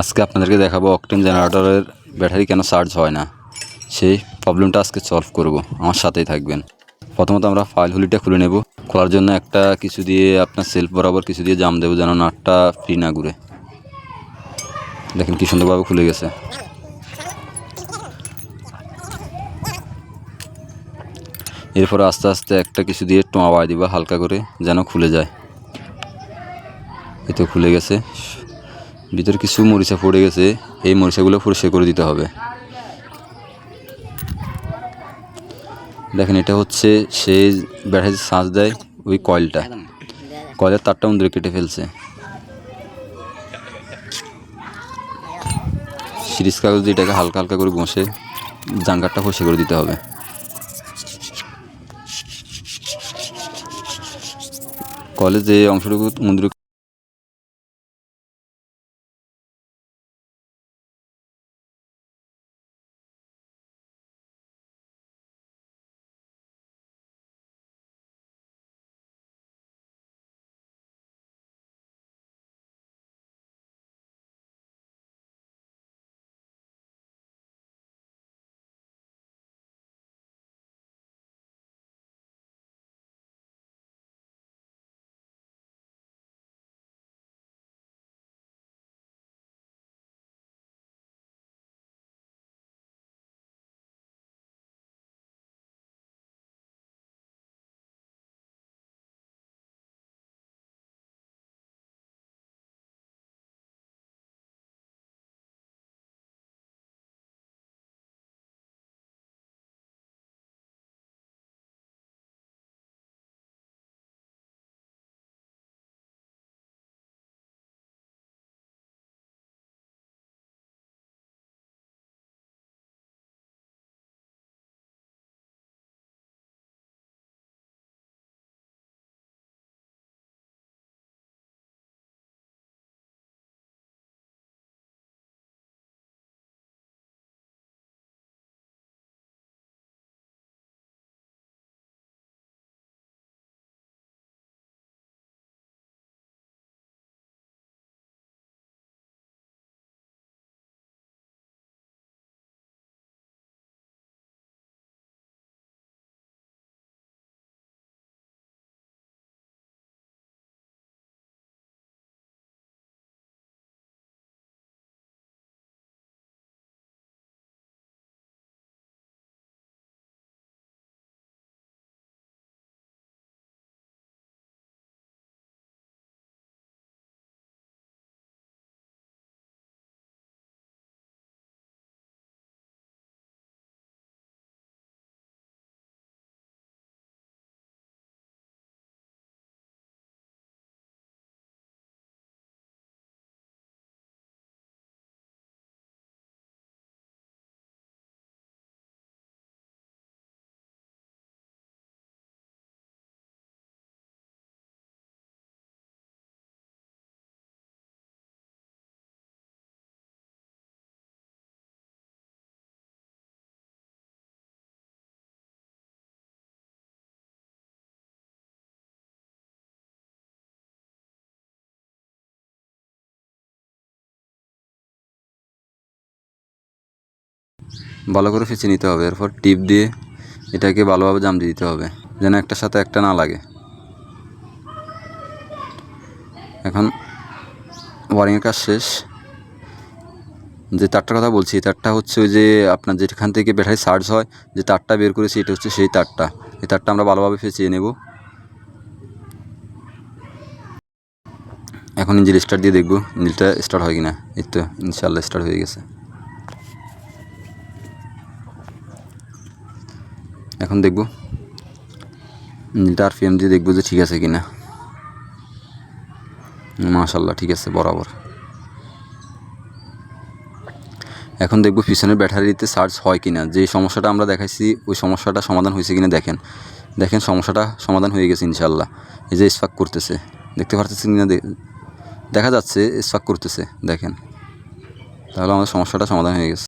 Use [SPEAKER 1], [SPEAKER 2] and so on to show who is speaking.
[SPEAKER 1] আজকে আপনাদেরকে দেখাবো অকটেন জেনারেটরের ব্যাটারি কেন চার্জ হয় না। সেই প্রবলেমটা আজকে সলভ করব। আমার সাথেই থাকবেন। প্রথমত আমরা ফাইল হুলিটা খুলে নেব। খোলার জন্য একটা কিছু দিয়ে আপনার সেলফ বরাবর কিছু দিয়ে জাম দেবো যেন নাটটা ফ্রি না ঘুরে। দেখেন কি সুন্দরভাবে খুলে গেছে। এরপর আস্তে আস্তে একটা কিছু দিয়ে টোঁয়া দিবা হালকা করে, যেন খুলে যায়। এই তো খুলে গেছে। ভিতরে কিছু মরিচা পড়ে গেছে, এই মরিচাগুলো পরিষ্কার করে দিতে হবে। দেখেন, এটা হচ্ছে সে ব্যাটারি চার্জ দেয় ওই কয়েলটা। কয়েলের তারটা মন্দিরে কেটে ফেলছে। সিরিজ কাগজ দিয়ে এটাকে হালকা হালকা করে বসে জাঙ্গারটা পরিষ্কার করে দিতে হবে। কলেজ অংশটুকু মন্দির ভালো করে ফেঁচে নিতে হবে। এরপর টিপ দিয়ে এটাকে ভালোভাবে জাম দিয়ে দিতে হবে, যেন একটার সাথে একটা না লাগে। এখন ওয়ারিংয়ের কাজ শেষ। যে তারটার কথা বলছি, তারটা হচ্ছে ওই যে আপনার যেখান থেকে ব্যাটারি চার্জ হয়, যে তারটা বের করেছি, এটা হচ্ছে সেই তারটা। এই তারটা আমরা ভালোভাবে ফেঁচিয়ে নেব। এখন ইঞ্জিন স্টার্ট দিয়ে দেখব ইঞ্জিনটা স্টার্ট হয় কিনা। এই তো ইনশাল্লাহ স্টার্ট হয়ে গেছে। এখন দেখব। আর পিএম দিয়ে দেখব যে ঠিক আছে কিনা। মাশাল্লাহ, ঠিক আছে, বরাবর। এখন দেখব পিছনের ব্যাটারিতে চার্জ হয় কি না যে সমস্যাটা আমরা দেখাইছি, ওই সমস্যাটা সমাধান হয়েছে কি না দেখেন। দেখেন সমস্যাটা সমাধান হয়ে গেছে ইনশাল্লাহ। এই যে স্পাক করতেছে, দেখতে পারতেছেন কিনা দেখা যাচ্ছে স্পাক করতেছে, দেখেন। তাহলে আমাদের সমস্যাটা সমাধান হয়ে গেছে।